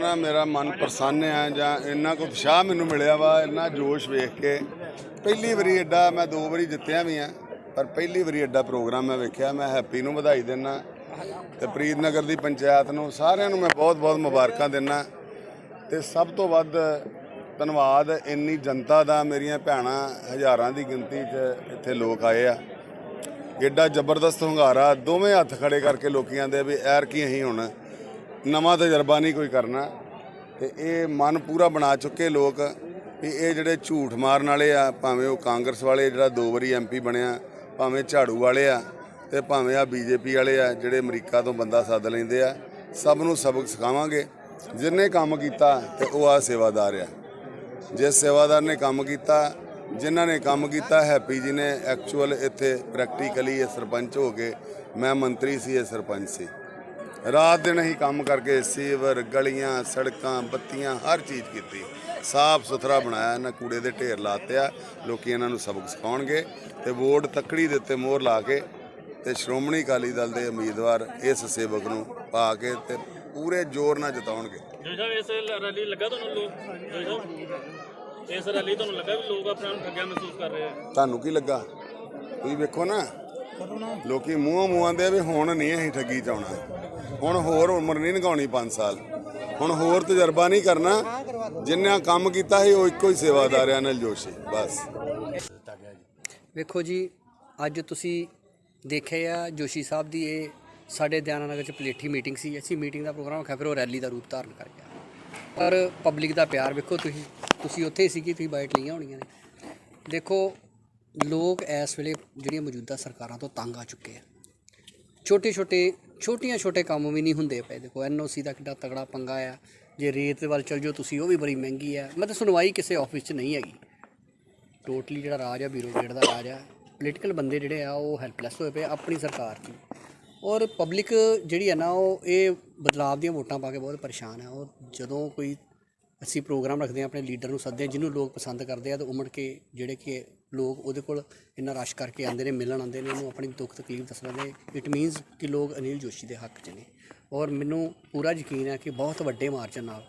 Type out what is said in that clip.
ਨਾ ਮੇਰਾ ਮਨ ਪ੍ਰਸੰਨ ਆ ਜਾਂ ਇੰਨਾ ਕੁ ਉਤਸ਼ਾਹ ਮੈਨੂੰ ਮਿਲਿਆ ਵਾ, ਇੰਨਾ ਜੋਸ਼ ਵੇਖ ਕੇ। ਪਹਿਲੀ ਵਾਰੀ ਐਡਾ ਮੈਂ ਦੋ ਵਾਰੀ ਜਿੱਤਿਆ ਵੀ ਆ, ਪਰ ਪਹਿਲੀ ਵਾਰੀ ਐਡਾ ਪ੍ਰੋਗਰਾਮ ਮੈਂ ਵੇਖਿਆ, ਮੈਂ ਹੈਪੀ ਨੂੰ ਵਧਾਈ ਦਿੰਨਾ। ਤੇ ਪ੍ਰੀਤਨਗਰ ਦੀ ਪੰਚਾਇਤ ਨੂੰ ਸਾਰਿਆਂ ਨੂੰ ਮੈਂ ਬਹੁਤ-ਬਹੁਤ ਮੁਬਾਰਕਾਂ ਦਿੰਨਾ। ਤੇ ਸਭ ਤੋਂ ਵੱਧ ਧੰਨਵਾਦ, ਇੰਨੀ ਜਨਤਾ ਦਾ, ਮੇਰੀਆਂ ਭੈਣਾਂ ਹਜ਼ਾਰਾਂ ਦੀ ਗਿਣਤੀ 'ਚ ਇੱਥੇ ਲੋਕ ਆਏ ਆ। ਏਡਾ ਜ਼ਬਰਦਸਤ ਹੁੰਗਾਰਾ, ਦੋਵੇਂ ਹੱਥ ਖੜੇ ਕਰਕੇ ਲੋਕੀਆਂ ਦੇ ਵੀ ਐਰ ਕੀ ਅਸੀਂ ਹੁਣ ਨਵਾਂ ਤਜਰਬਾ ਨਹੀਂ ਕੋਈ ਕਰਨਾ। ਤੇ ਇਹ ਮਨ ਪੂਰਾ ਬਣਾ ਚੁੱਕੇ ਲੋਕ ਵੀ ਇਹ ਜਿਹੜੇ ਝੂਠ ਮਾਰਨ ਵਾਲੇ ਆ, ਭਾਵੇਂ ਉਹ ਕਾਂਗਰਸ ਵਾਲੇ ਜਿਹੜਾ ਦੋ ਵਾਰੀ ਐਮਪੀ ਬਣਿਆ, ਭਾਵੇਂ ਝਾੜੂ ਵਾਲੇ ਆ, ਤੇ ਭਾਵੇਂ ਆ ਬੀਜੇਪੀ ਵਾਲੇ ਆ, ਜਿਹੜੇ ਅਮਰੀਕਾ ਤੋਂ ਬੰਦਾ ਸੱਦ ਲੈਂਦੇ ਆ, ਸਭ ਨੂੰ ਸਬਕ ਸਿਖਾਵਾਂਗੇ। ਜਿੰਨੇ ਕੰਮ ਕੀਤਾ ਤੇ ਉਹ ਆ ਸੇਵਾਦਾਰ ਆ। ਜਿਸ ਸੇਵਾਦਾਰ ਨੇ ਕੰਮ ਕੀਤਾ, ਜਿਨ੍ਹਾਂ ਨੇ ਕੰਮ ਕੀਤਾ, ਹੈਪੀ ਜੀ ਨੇ ਐਕਚੁਅਲ ਇੱਥੇ ਪ੍ਰੈਕਟੀਕਲੀ ਇਹ ਸਰਪੰਚ ਹੋ ਕੇ, ਮੈਂ ਮੰਤਰੀ ਸੀ, ਇਹ ਸਰਪੰਚ ਸੀ। ਰਾਤ ਦਿਨ ਹੀ ਕੰਮ ਕਰਕੇ ਸੀਵਰ ਗਲੀਆਂ ਸੜਕਾਂ ਬੱਤੀਆਂ ਹਰ ਚੀਜ਼ ਕੀਤੀ। ਸਾਫ਼ ਸੁਥਰਾ ਬਣਾਇਆ ਨਾ ਕੂੜੇ ਦੇ ਢੇਰ ਲਾਤੇ ਆ ਲੋਕੀ ਇਹਨਾਂ ਨੂੰ ਸਬਕ ਸਿਖਾਉਣਗੇ ਤੇ ਵੋਟ ਤੱਕੜੀ ਦੇ ਉੱਤੇ ਮੋਹਰ ਲਾ ਕੇ ਤੇ ਸ਼੍ਰੋਮਣੀ ਅਕਾਲੀ ਦਲ ਦੇ ਉਮੀਦਵਾਰ ਇਸ ਸੇਵਕ ਨੂੰ ਪਾ ਕੇ ਤੇ ਪੂਰੇ ਜ਼ੋਰ ਨਾਲ ਜਿਤਾਉਣਗੇ। ਜੋ ਸਾਹਿਬ ਇਸ ਰੈਲੀ ਲੱਗਾ ਤੁਹਾਨੂੰ ਲੋਕ? ਜੋ ਸਾਹਿਬ ਇਸ ਰੈਲੀ ਤੁਹਾਨੂੰ ਲੱਗਾ ਵੀ ਲੋਕ ਆਪਣੇ ਆਪ ਨੂੰ ਠੱਗਿਆ ਮਹਿਸੂਸ ਕਰ ਰਹੇ ਆ? ਤੁਹਾਨੂੰ ਕੀ ਲੱਗਾ? ਤੁਸੀਂ ਵੇਖੋ ਨਾ। ਲੋਕੀ ਮੂੰਹੋਂ ਮੂੰਹਾਂ ਦੇ ਵੀ ਹੁਣ ਨਹੀਂ ਅਸੀਂ ਠੱਗੀ ਚ ਆਉਣਾ। ਹੁਣ ਹੋਰ ਉਮਰ ਨਹੀਂ ਲੰਘਾਉਣੀ 5 ਸਾਲ। ਹੁਣ ਹੋਰ ਤਜਰਬਾ ਨਹੀਂ ਕਰਨਾ। ਜਿੰਨਾ ਕੰਮ ਕੀਤਾ ਸੀ, ਉਹ ਇੱਕੋ ਹੀ ਸੇਵਾਦਾਰ ਆ ਅਨਿਲ ਜੋਸ਼ੀ। ਬਸ। ਵੇਖੋ ਜੀ, ਅੱਜ ਤੁਸੀਂ ਦੇਖਿਆ ਜੋਸ਼ੀ ਸਾਹਿਬ ਦੀ ਇਹ ਸਾਡੇ ਦਿਆਨਾਨਗਰ ਚ ਪਲੇਠੀ ਮੀਟਿੰਗ ਸੀ। ਅਸੀਂ ਮੀਟਿੰਗ ਦਾ ਪ੍ਰੋਗਰਾਮ ਰੱਖਿਆ, ਫਿਰ ਉਹ ਰੈਲੀ ਦਾ ਰੂਪ ਧਾਰਨ ਕਰ ਗਿਆ। ਪਰ ਪਬਲਿਕ ਦਾ ਪਿਆਰ ਵੇਖੋ ਤੁਸੀਂ ਤੁਸੀਂ ਉੱਥੇ ਹੀ ਸੀ ਤੁਸੀਂ ਬਾਈਟ ਲਈਆਂ ਹੋਣੀਆਂ ਨੇ। ਦੇਖੋ, ਲੋਕ ਇਸ ਵੇਲੇ ਜਿਹੜੀਆਂ ਮੌਜੂਦਾ ਸਰਕਾਰਾਂ ਤੋਂ ਤੰਗ ਆ ਚੁੱਕੇ ਆ। ਛੋਟੇ ਛੋਟੇ ਛੋਟੀਆਂ ਛੋਟੇ ਕੰਮ ਵੀ ਨਹੀਂ ਹੁੰਦੇ ਪਏ। ਦੇਖੋ ਐਨਓਸੀ ਦਾ ਕਿੱਡਾ ਤਗੜਾ ਪੰਗਾ ਆ। ਜੇ ਰੇਤ ਵੱਲ ਚਲ ਜਾਓ, ਤੁਸੀਂ ਉਹ ਵੀ ਬੜੀ ਮਹਿੰਗੀ ਆ। ਮਤਲਬ ਸੁਣਵਾਈ ਕਿਸੇ ਆਫਿਸ 'ਚ ਨਹੀਂ ਹੈਗੀ। ਟੋਟਲੀ ਜਿਹੜਾ ਰਾਜ ਆ ਬਿਊਰੋਕਰੇਟ ਦਾ ਰਾਜ ਆ ਪੋਲੀਟੀਕਲ ਬੰਦੇ ਜਿਹੜੇ ਆ, ਉਹ ਹੈਲਪਲੈਸ ਹੋਏ ਪਏ ਆਪਣੀ ਸਰਕਾਰ 'ਚ। ਔਰ ਪਬਲਿਕ ਜਿਹੜੀ ਹੈ ਨਾ, ਉਹ ਇਹ ਬਦਲਾਅ ਦੀਆਂ ਵੋਟਾਂ ਪਾ ਕੇ ਬਹੁਤ ਪਰੇਸ਼ਾਨ ਹੈ ਔਰ ਜਦੋਂ ਕੋਈ ਅਸੀਂ ਪ੍ਰੋਗਰਾਮ ਰੱਖਦੇ ਆ ਆਪਣੇ ਲੀਡਰ ਨੂੰ ਸੱਦਦੇ ਹਾਂ, ਜਿਹਨੂੰ ਲੋਕ ਪਸੰਦ ਕਰਦੇ ਆ ਤਾਂ ਉਮੜ ਕੇ ਜਿਹੜੇ ਕਿ ਲੋਕ ਉਹਦੇ ਕੋਲ ਇੰਨਾ ਰਸ਼ ਕਰਕੇ ਆਉਂਦੇ ਨੇ, ਮਿਲਣ ਆਉਂਦੇ ਨੇ, ਉਹਨੂੰ ਆਪਣੀ ਦੁੱਖ ਤਕਲੀਫ ਦੱਸਣ ਦੇ। ਇਟ ਮੀਨਸ ਕਿ ਲੋਕ ਅਨਿਲ ਜੋਸ਼ੀ ਦੇ ਹੱਕ 'ਚ ਨੇ। ਔਰ ਮੈਨੂੰ ਪੂਰਾ ਯਕੀਨ ਹੈ ਕਿ ਬਹੁਤ ਵੱਡੇ ਮਾਰਜਨ ਨਾਲ